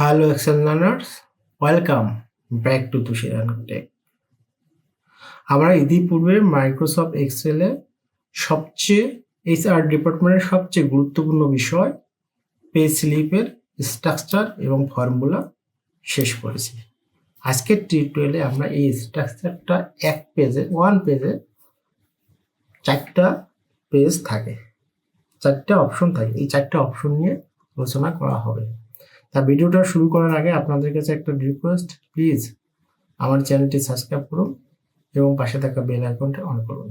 Hello Excel learners, welcome back to Tushiran Tech. আমরা ইতিপূর্বে Microsoft এক্সেলে সবচেয়ে এইচআর ডিপার্টমেন্টের সবচেয়ে গুরুত্বপূর্ণ বিষয় পে স্লিপের স্ট্রাকচার এবং ফর্মুলা শেষ করেছি। আজকের টিউটোরিয়ালে আমরা এই স্ট্রাকচারটা এক পেজে ওয়ান পেজে চারটা পেজ থাকে। চারটা অপশন থাকে। এই চারটা অপশন নিয়ে আলোচনা করা হবে। তা ভিডিওটা শুরু করার আগে আপনাদের কাছে একটা রিকোয়েস্ট প্লিজ আমার চ্যানেলটি সাবস্ক্রাইব করুন এবং পাশে থাকা বেল আইকনটা অন করুন।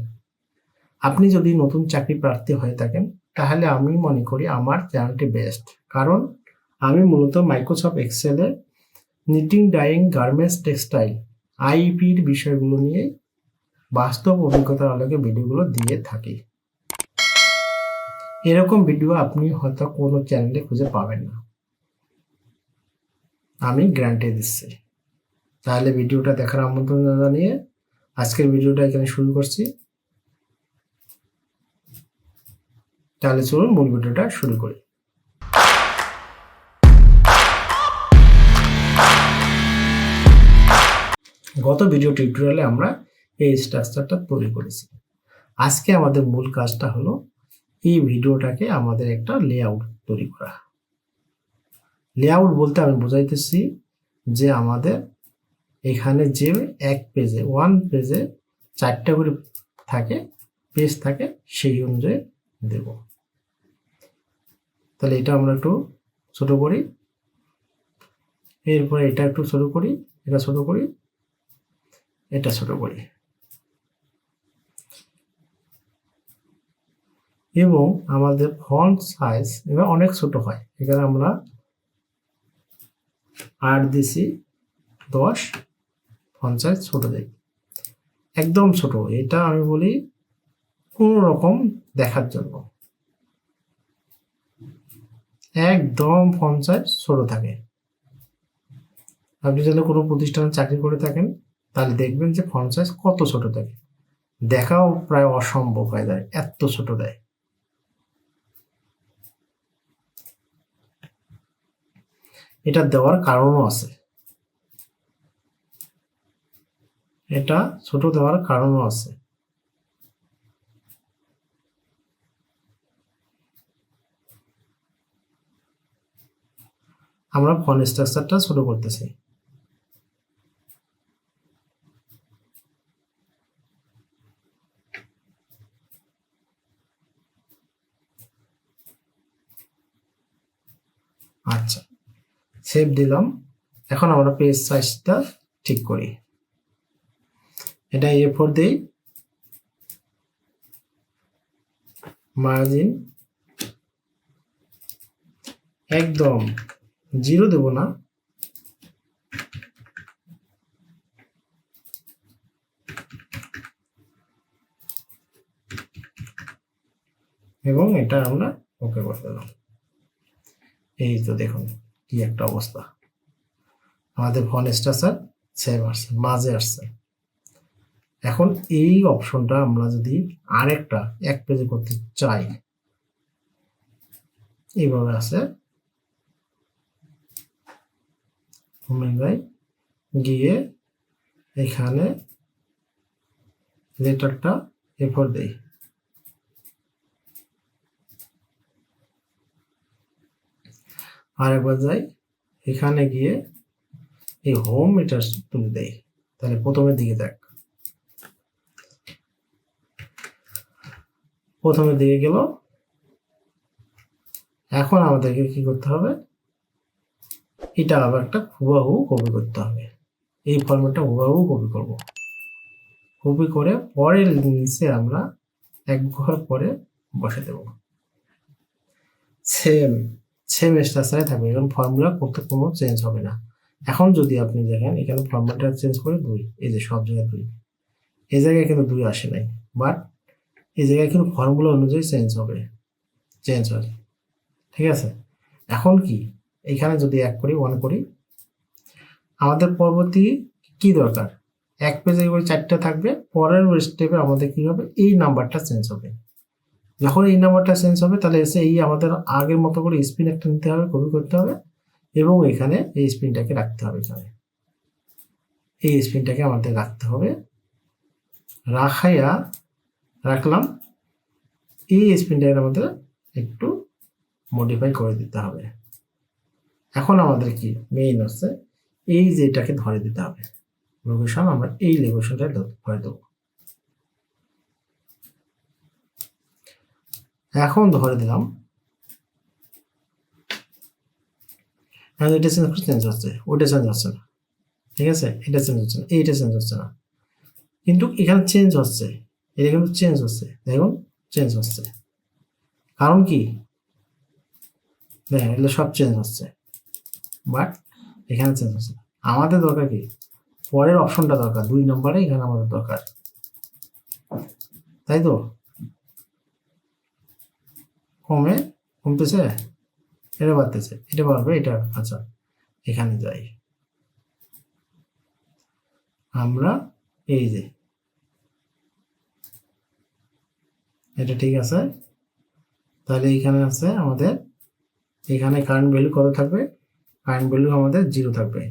আপনি যদি নতুন চাকরি প্রার্থী হয়ে থাকেন, তাহলে আমি মনে করি আমার চ্যানেলটি বেস্ট কারণ আমি মূলত মাইক্রোসফট এক্সেলে নিটিং ডাইং গার্মেন্টস টেক্সটাইল আইপির বিষয়গুলো নিয়ে বাস্তব অভিজ্ঞতার আলোকে ভিডিওগুলো দিয়ে থাকি। এরকম ভিডিও আপনি হয়তো কোনো চ্যানেলে খুঁজে পাবেন না। আমি গ্যারান্টি দিচ্ছি। তাহলে ভিডিওটা দেখার আমন্ত্রণ জানিয়ে আজকের ভিডিওটা এখানে শুরু করছি। তাহলে চলুন মূল ভিডিওটা শুরু করি। গত ভিডিও টিউটোরিয়ালে আমরা এই স্ট্রাকচারটা তৈরি করেছি। আজকে আমাদের মূল কাজটা হলো এই ভিডিওটাকে আমাদের একটা লেআউট তৈরি করা। লেআউট বলতে আমি বোঝাইতেছি যে আমাদের এখানে যে এক পেজে ওয়ান পেজে চারটা করে থাকে পেজ থাকে, সেই অনুযায়ী দেব। তাহলে এটা আমরা একটু ছোট করি। এরপরে এটা একটু ছোট করি, এটা ছোট করি, এটা ছোট করি। এবং আমাদের ফন্ট সাইজ এবার অনেক ছোট হয়, এখানে আমরা আট দিছি দশ, পঞ্চাশ, ছোট দেই। একদম ছোট, এটা আমি বলি কোন রকম দেখার জন্য। একদম পঞ্চাশ, ছোট থাকে। আপনি যদি কোনো প্রতিষ্ঠানে চাকরি করে থাকেন, তাহলে দেখবেন যে পঞ্চাশ কত ছোট থাকে। দেখাও প্রায় অসম্ভব হয়ে যায়, এত ছোট দেয়। এটা দেওয়ার কারণও আছে। এটা ছোট দেওয়ার কারণও আছে। আমরা ফোন স্ট্রাকচারটা ছোট করতেছি। আচ্ছা। সেভ দিলাম। এখন আমরা পেজ সাইজটা ঠিক করি। এটা এ ফোর দিই। মার্জিন একদম জিরো দেব না। এবং এটা আমরা ওকে করে দিলাম এই তো দেখুন। কি একটা অবস্থা? আমাদের ফোন স্ট্রাকচার সেভ আসছে, মাঝে আসছে। এখন এই অপশনটা আমরা যদি আরেকটা এক পেজে করতে চাই, এইভাবে আছে। গিয়ে এখানে লেটারটা এরপর দেই। আরেকবার যাই। এখানে গিয়ে এই হোম এটা তুলে দেই তাহলে প্রথমের দিকে দেখ। প্রথমের দিকে গেল। এখন আমাদেরকে কি করতে হবে? এটা আবার একটা হুবাহু কপি করতে হবে। এই ফর্মেটটা হুবাহু কপি করব। কপি করে পরের নিচে আমরা এক ঘর পরে বসে দেব। সেম সেম স্ট্রাকচারে থাকবে এখন ফর্মুলা করতে কোনো চেঞ্জ হবে না। এখন যদি আপনি দেখেন, এখানে ফর্মুলাটা চেঞ্জ করে দুই, এই যে সব জায়গায় দুই। এই জায়গায় কিন্তু দুই আসে নাই বাট এই জায়গায় কিন্তু ফর্মুলা অনুযায়ী চেঞ্জ হবে চেঞ্জ হয়। ঠিক আছে? এখন কি? এখানে যদি এক করি ওয়ান করি, আমাদের পরবর্তী কি দরকার? এক পেজে চারটে থাকবে, পরের স্টেপে আমাদের কি হবে? এই নাম্বারটা চেঞ্জ হবে। যখন এই নাম্বারটা চেঞ্জ হবে, তাহলে এসে এই আমাদের আগের মতো করে স্পিন একটা নিতে হবে কপি করতে হবে এবং এখানে এই স্পিনটাকে রাখতে হবে এখানে। এই স্পিনটাকে আমাদের রাখতে হবে। রাখাইয়া রাখলাম। এই স্পিনটাকে আমাদের একটু মডিফাই করে দিতে হবে। এখন আমাদের কি? মেইন হচ্ছে এই যে এটাকে ধরে দিতে হবে। লোকেশন আমরা এই লোকেশনটা ধরে দেবো। এখন ধরে দিলাম এখন এটা চেঞ্জ চেঞ্জ হচ্ছে। ওইটা চেঞ্জ হচ্ছে না। ঠিক আছে? এটা চেঞ্জ হচ্ছে না। এইটা চেঞ্জ হচ্ছে না। কিন্তু এখানে চেঞ্জ হচ্ছে। এটা কিন্তু চেঞ্জ হচ্ছে। দেখুন চেঞ্জ হচ্ছে। কারণ কি? দেখেন, এগুলো সব চেঞ্জ হচ্ছে। বাট এখানে চেঞ্জ হচ্ছে না। আমাদের দরকার কি? পরের অপশনটা দরকার। দুই নম্বরে এখানে আমাদের দরকার। তাই তো? কমে কমতেছে, এটা বাড়তেছে, এটা বাড়বে, এটা আচ্ছা এখানে যাই। আমরা এই যে, এটা ঠিক আছে? তাহলে এখানে আছে আমাদের, এখানে কারেন্ট ভ্যালু কত থাকবে? কারেন্ট ভ্যালু আমাদের জিরো থাকবে।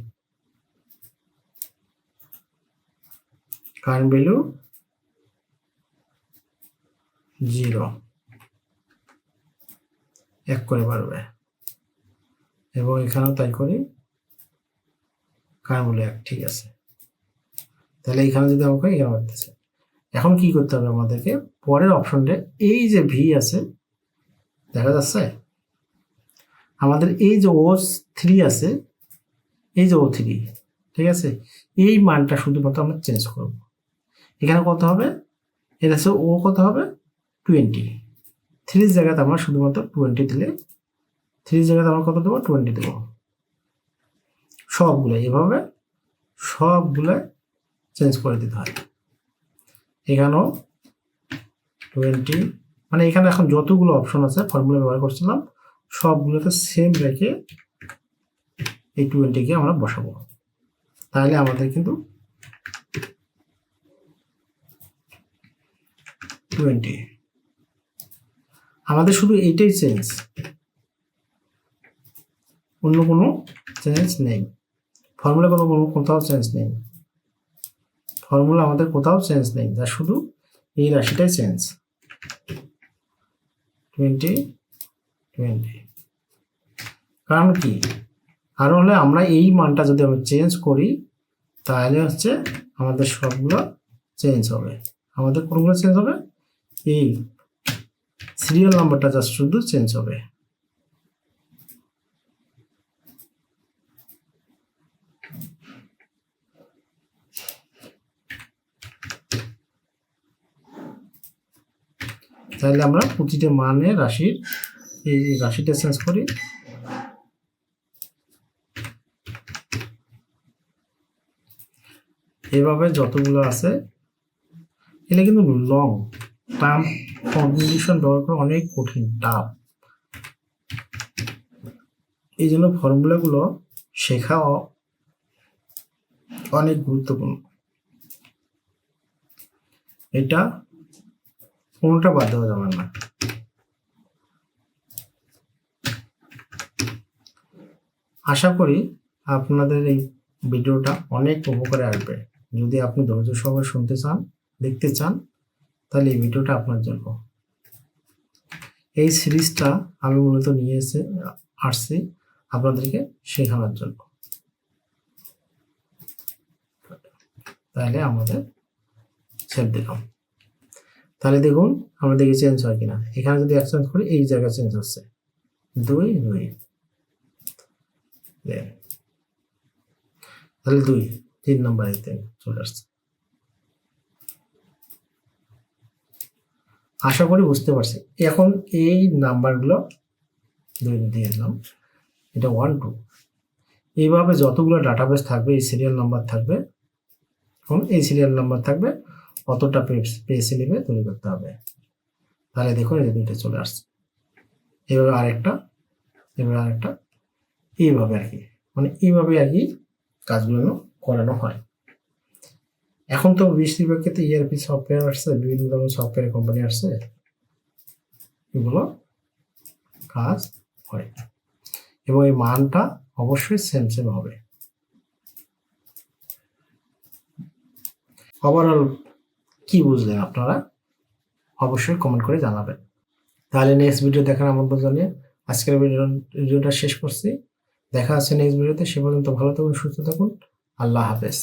কারেন্ট ভ্যালু জিরো এক করে বাড়বে। এবং এখানেও তাই করি ভ্যালু এক, ঠিক আছে। তাহলে এখানে যদি আমাকে এখানে বাড়তেছে এখন কি করতে হবে আমাদেরকে? পরের অপশনটা এই যে ভি আছে, দেখা যাচ্ছে? আমাদের এই যে ও থ্রি আছে, এই যে ও থ্রি ঠিক আছে? এই মানটা শুধুমাত্র আমরা চেঞ্জ করব। এখানে কত হবে? এটা হচ্ছে ও কত হবে? টোয়েন্টি থ্রির জায়গাতে আমরা শুধুমাত্র টোয়েন্টি দিলে থ্রির জায়গাতে আমরা কত দেবো? টোয়েন্টি দেবো। সবগুলো এভাবে সবগুলো চেঞ্জ করে দিতে হয়। এখানেও টোয়েন্টি মানে এখানে এখন যতগুলো অপশন আছে ফর্মুলা ব্যবহার করছিলাম, সবগুলোতে সেম রেখে এই টোয়েন্টিকে আমরা বসাবো। তাহলে আমাদের কিন্তু টোয়েন্টি আমাদের শুধু এইটাই চেঞ্জ অন্য কোনো চেঞ্জ নেই। ফর্মুলা কোনো কোনো কোথাও চেঞ্জ নেই। ফর্মুলা আমাদের কোথাও চেঞ্জ নেই। যা শুধু এই রাশিটাই চেঞ্জ টোয়েন্টি টোয়েন্টি কারণ কি? কারণ হলে আমরা এই মানটা যদি আমরা চেঞ্জ করি, তাহলে হচ্ছে আমাদের সবগুলো চেঞ্জ হবে। আমাদের কোনগুলো চেঞ্জ হবে? এই। সিরিয়াল নাম্বারটা জাস্ট শুধু চেঞ্জ হবে। তাহলে আমরা প্রতিটা মানে রাশির এই রাশিটা চেঞ্জ করি। এভাবে যতগুলো আছে এটা কিন্তু লং টার্ম কম্বিনেশন ব্যবহার করা অনেক কঠিন টাফ এই জন্য ফর্মুলাগুলো শেখা অনেক গুরুত্বপূর্ণ। এটা কোনোটা বাদ দেওয়া যাবে না। আশা করি আপনাদের এই ভিডিওটা অনেক উপকারে আসবে। যদি আপনি ধৈর্য সহকারে শুনতে চান, দেখতে চান তাহলে এই ভিডিওটা আপনার জন্য। এই সিরিজটা আমি মূলত নিয়ে এসে, আসছি আপনাদেরকে শেখানোর জন্য। তাহলে আমাদের ছেড়ে দিলাম তাহলে দেখুন, আমরা দেখি চেঞ্জ হয় কিনা। এখানে যদি এক চেঞ্জ করি, এই জায়গায় চেঞ্জ হচ্ছে। দুই দুই। তাহলে দুই, তিন নম্বরে চলে আসছে। আশা করি বুঝতে পারছি। এখন এই নাম্বারগুলো দিয়ে দিলাম এটা ওয়ান টু এইভাবে যতগুলো ডাটাবেস থাকবে, এই সিরিয়াল নাম্বার থাকবে, এখন এই সিরিয়াল নাম্বার থাকবে, অতটা পেসে নেবে তৈরি করতে হবে। তাহলে দেখুন, এই যে দুইটা চলে আসছে। এভাবে আরেকটা এভাবে আরেকটা। এইভাবে আর কি। মানে এইভাবে আর কি কাজগুলো করানো হয়। এখন তো বেশিরভাগ ক্ষেত্রে ইআরপি সফটওয়্যার আসছে, বিভিন্ন ধরনের সফটওয়্যার কোম্পানি আসছে। এগুলো কাজ হয়। এবং এই মানটা অবশ্যই সেম সেম হবে। ওভারঅল কি বুঝলেন আপনারা? অবশ্যই কমেন্ট করে জানাবেন। তাহলে নেক্সট ভিডিও দেখার আমন্ত্রণ জানিয়ে আজকের ভিডিও ভিডিওটা শেষ করছি। দেখা আছে নেক্সট ভিডিওতে সে পর্যন্ত ভালো থাকুন, সুস্থ থাকুন। আল্লাহ হাফেজ।